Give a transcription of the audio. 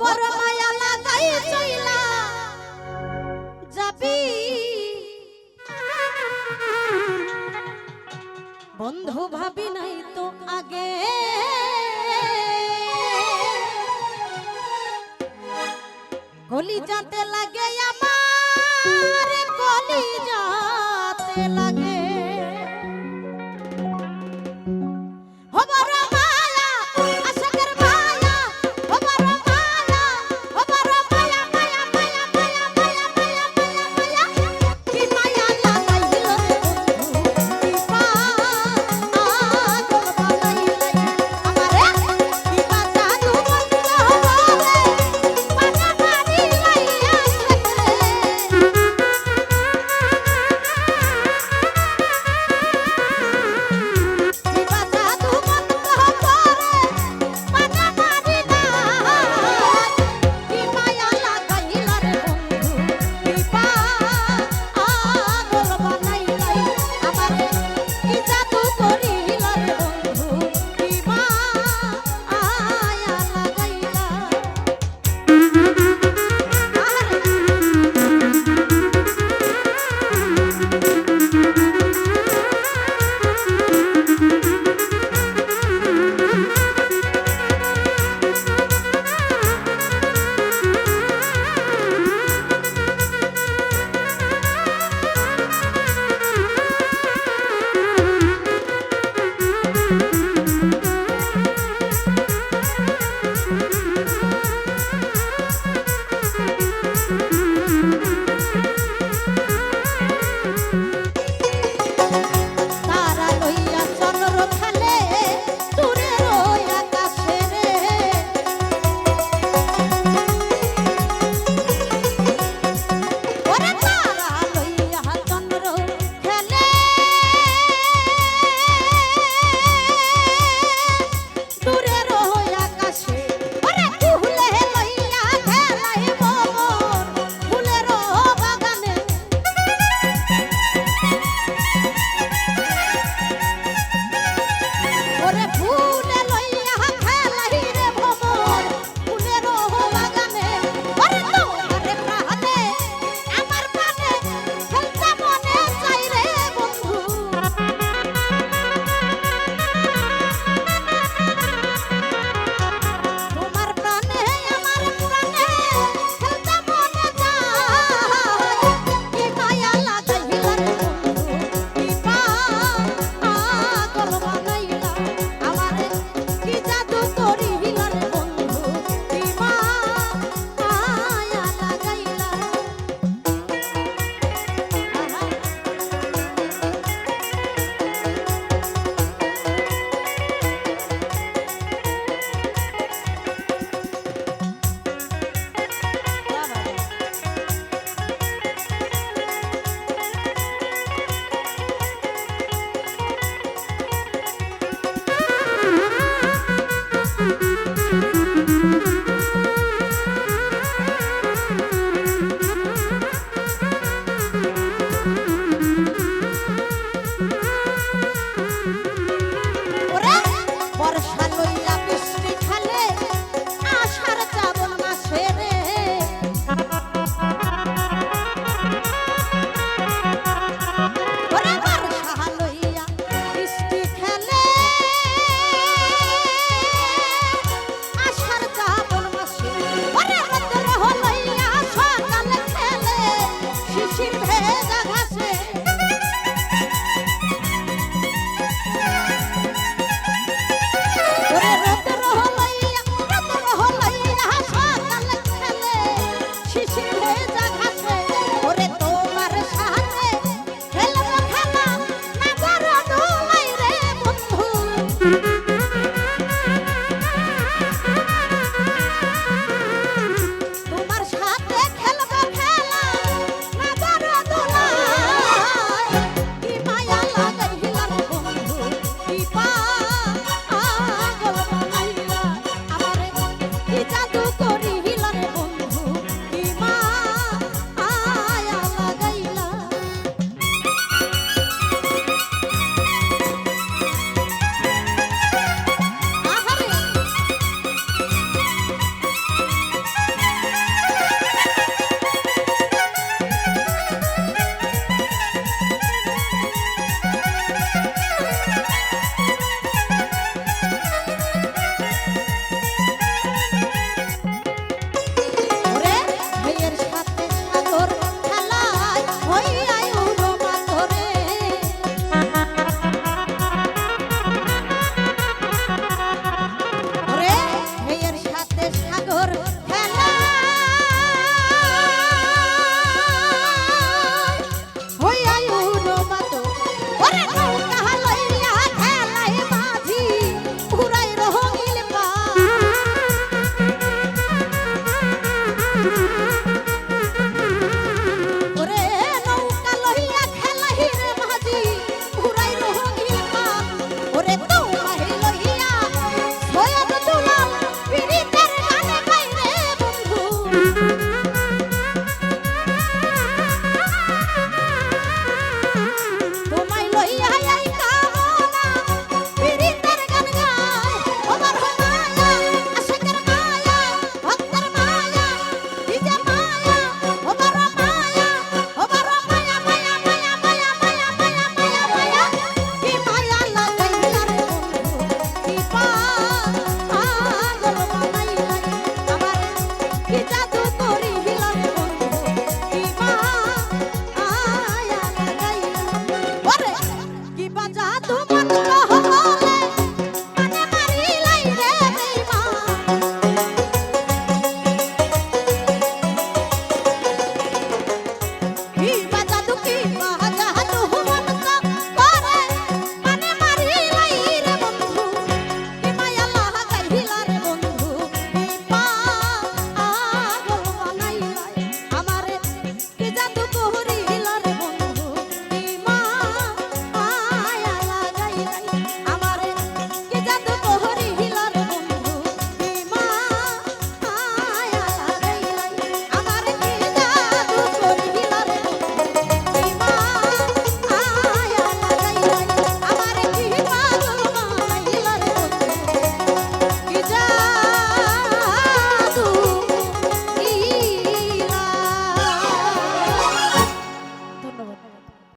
বড় মায়া লাগাই চইলা যাবি। বন্ধু ভাবি নাই তো আগে। কলি যাতে লাগে আমার কলি যাতে লাগে Mato, mato.